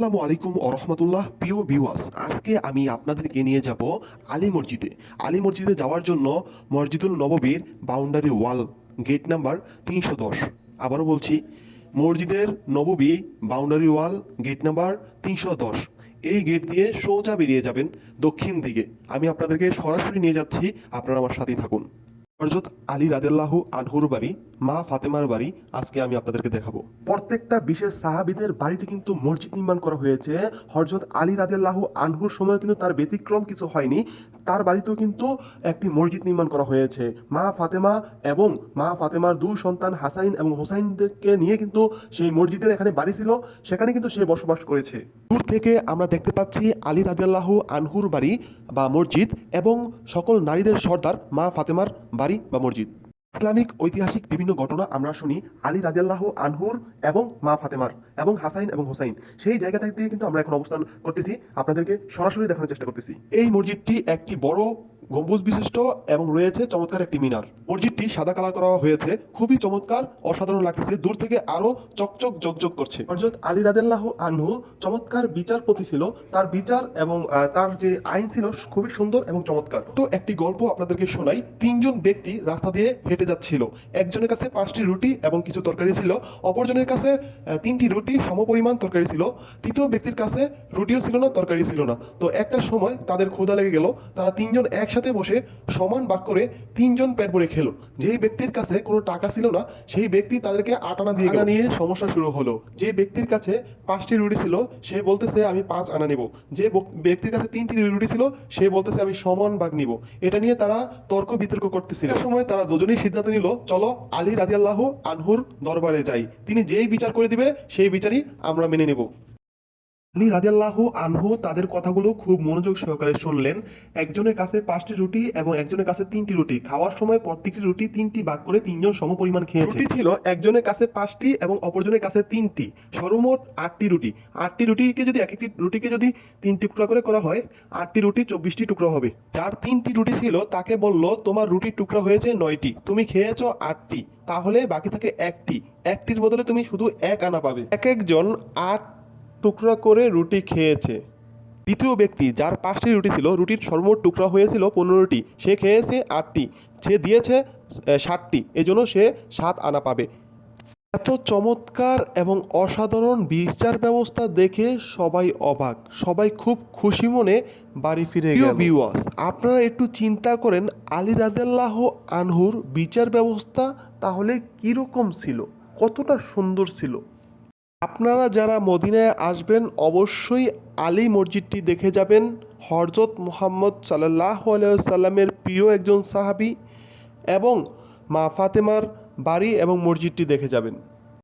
আসসালামু আলাইকুম রহমতুল্লাহ, প্রিয় ভিউয়ার্স আজকে আমি আপনাদেরকে নিয়ে যাব আলী মসজিদে। আলী মসজিদে যাওয়ার জন্য মসজিদুল নববীর বাউন্ডারি ওয়াল গেট নাম্বার তিনশো দশ। আবারও বলছি, মসজিদের নববী বাউন্ডারি ওয়াল গেট নাম্বার তিনশো দশ। এই গেট দিয়ে সোজা বেরিয়ে যাবেন দক্ষিণ দিকে। আমি আপনাদেরকে সরাসরি নিয়ে যাচ্ছি, আপনারা আমার সাথেই থাকুন। হরজত আলী রাদেল্লাহু আনহুর বাড়ি, মা ফাতেমার বাড়ি, আজকে আমি আপনাদেরকে দেখাবো। প্রত্যেকটা বিশেষ সাহাবিদের বাড়িতে কিন্তু মসজিদ নির্মাণ করা হয়েছে। হরজত আলী রাদেল্লাহু আনহুর সময় কিন্তু তার ব্যতিক্রম কিছু হয়নি। তার বাড়িতেও কিন্তু একটি মসজিদ নির্মাণ করা হয়েছে। মা ফাতেমা এবং মা ফাতেমার দুই সন্তান হাসাইন এবং হোসাইনদেরকে নিয়ে কিন্তু সেই মসজিদের এখানে বাড়ি ছিল। সেখানে কিন্তু সে বসবাস করেছে। থেকে আমরা দেখতে পাচ্ছি আলী রাজাল্লাহ আনহুর বাড়ি বা মসজিদ এবং সকল নারীদের সর্দার মা ফাতেমার বাড়ি বা মসজিদ। ইসলামিক, ঐতিহাসিক বিভিন্ন ঘটনা আমরা শুনি আলী রাদিয়াল্লাহু আনহুর এবং মা ফাতেমার এবং হাসাইন এবং হোসাইন। সেই জায়গাটা দিয়ে কিন্তু আমরা এখন অবস্থান করতেছি। আপনাদেরকে সরাসরি দেখানোর চেষ্টা করতেছি। এই মসজিদটি একটি বড় গম্বুজ বিশিষ্ট এবং রয়েছে চমৎকার একটি মিনার। মসজিদটি সাদা কালার করা হয়েছে। খুবই চমৎকার, অসাধারণ লাগতেছে। দূর থেকে আরও চকচক জকজক করছে। হযরত আলী রাদিয়াল্লাহু আনহু চমৎকার বিচারপতি ছিল। তার বিচার এবং তার যে আইন ছিল খুবই সুন্দর এবং চমৎকার। তো একটি গল্প আপনাদেরকে শোনাই। তিনজন ব্যক্তি রাস্তা দিয়ে হেঁটে যাচ্ছিল। একজনের কাছে পাঁচটি রুটি এবং কিছু তরকারি ছিল। অপরজনের কাছে তিনটি রুটি সমপরিমাণ তরকারি ছিল। তৃতীয় ব্যক্তির কাছে রুটিও ছিল না, তরকারি ছিল না। তো একটা সময় তাদের ক্ষুধা লেগে গেল। তারা তিনজন একসাথে বসে সমান ভাগ করে তিনজন পেট ভরে খেলো। যেই ব্যক্তির কাছে কোনো টাকা ছিল না সেই ব্যক্তি তাদেরকে আটানা দিয়ে আনা নিয়ে সমস্যা শুরু হলো। যে ব্যক্তির কাছে পাঁচটি রুটি ছিল সে বলতেছে আমি পাঁচ আনা নেব। যে ব্যক্তির কাছে তিনটি রুটি ছিল সে বলতেছে আমি সমান ভাগ নিব। এটা নিয়ে তারা তর্ক বিতর্ক করতেছিল। সময় তারা দুজনেই সিদ্ধান্ত নিল চলো আলী রাদিয়াল্লাহ আনহুর দরবারে যাই। তিনি যেই বিচার করে দিবে সেই বিচারই আমরা মেনে নেব। আলী রাদিয়াল্লাহু আনহু তাদের কথাগুলো খুব মনোযোগ সহকারে শুনলেন। একজনের কাছে পাঁচটি রুটি এবং একজনের কাছে তিনটি রুটি। খাওয়ার সময় প্রত্যেকটি রুটি তিনটি ভাগ করে তিনজন সমপরিমাণ খেয়েছে। রুটি ছিল একজনের কাছে পাঁচটি এবং অপরজনের কাছে তিনটি। সর্বমোট আটটি রুটি। আটটি রুটিকে যদি এক একটি রুটিকে যদি তিন টুকরা করে করা হয়, আটটি রুটি চব্বিশটি টুকরা হবে। যার তিনটি রুটি ছিল তাকে বলল, তোমার রুটির টুকরা হয়েছে নয়টি। তুমি খেয়েছো আটটি। তাহলে বাকি থাকে একটি। একটির বদলে তুমি শুধু এক আনা পাবে। এক একজন আট টুকরা করে রুটি খেয়েছে। দ্বিতীয় ব্যক্তি যার পাঁচটি রুটি ছিল, রুটির সর্বমোট টুকরা হয়েছিল পনেরোটি। সে খেয়েছে আটটি। সে দিয়েছে ষাটটি। এজন্য সে সাত আনা পাবে। এত চমৎকার এবং অসাধারণ বিচার ব্যবস্থা দেখে সবাই অবাক। সবাই খুব খুশি মনে বাড়ি ফিরে গেল। ভিউয়ার্স আপনারা একটু চিন্তা করেন, আলী রাদেল্লাহ আনহুর বিচার ব্যবস্থা তাহলে কীরকম ছিল? কতটা সুন্দর ছিল? আপনারা যারা মদিনায় আসবেন, অবশ্যই আলী মসজিদটি দেখে যাবেন। হরজত মুহাম্মদ সাল্লাহ সাল্লামের প্রিয় একজন সাহাবি এবং মা ফাতেমার বাড়ি এবং মসজিদটি দেখে যাবেন।